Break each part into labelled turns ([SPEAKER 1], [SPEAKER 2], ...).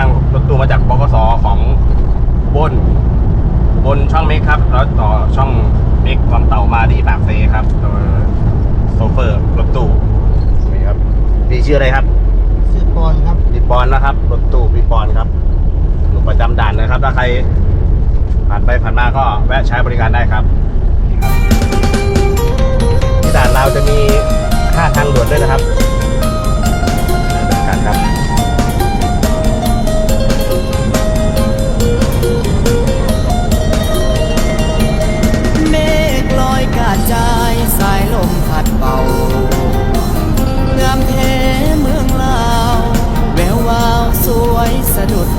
[SPEAKER 1] นั่งรถตู้มาจากบกสของบน บนช่องเมกครับ แล้วต่อช่องเมกลำเต่ามาที่ปากเซครับโดยโซเฟอร์รถตู้นี่ครับพี่ชื่ออะไรครับ
[SPEAKER 2] ชื่อปอนครับ
[SPEAKER 1] พี่ปอนนะครับรถตู้พี่ปอนครับอยู่ประจำด่านนะครับ ถ้าใครผ่านไปผ่านมาก็แวะใช้บริการได้ครับ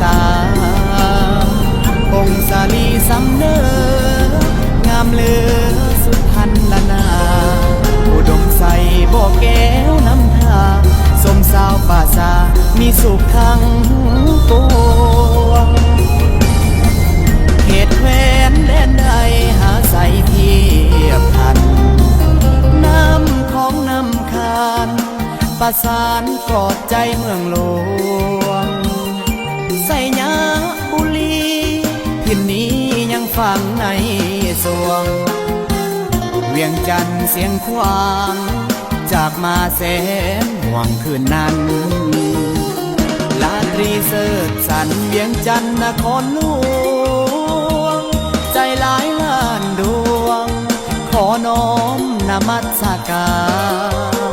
[SPEAKER 3] ตา องศาลีสำเนองามเหลือสุดพันละนา อุดมใสบ่อแก้วน้ำทาสมสาวป่าซามีสุขทั้งปวงเขตแควนแดนใดหาใสเทียบทัน น้ำของน้ำคานประสานกอดใจเมืองหลวง ส่ยาบุรีทินนี้ยังฟังในสวง เวียงจันทร์เสียงควางจากมาแสนห่วงคืนนั้น ลาตรีเสิร์ชสันเวียงจันทร์นครหลวง ใจหลายล้านดวง ขอน้อมนมัสกา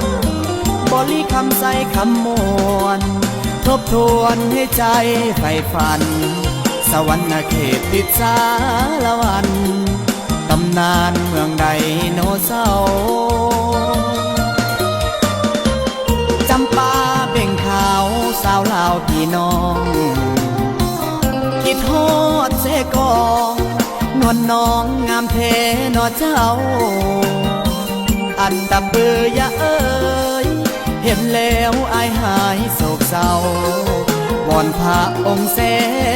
[SPEAKER 3] รบริคำใส่คำมวล ทบทวนให้ใจใฝ่ฝัน สวรรค์เขตติดสารวันตำนานเมืองใดโนเศร้าจำปาเบ่งขาวสาวลาวพี่น้อง คิดฮอดเสกองนวลน้องงามเทนอเจ้า อันดับเบือยะเอ้ ห็นแล้วอายหายโศกเศร้าวอนพระองค์แส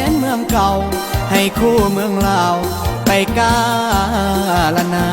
[SPEAKER 3] นเมืองเก่า ให้คู่เมืองลาวไปกาลนา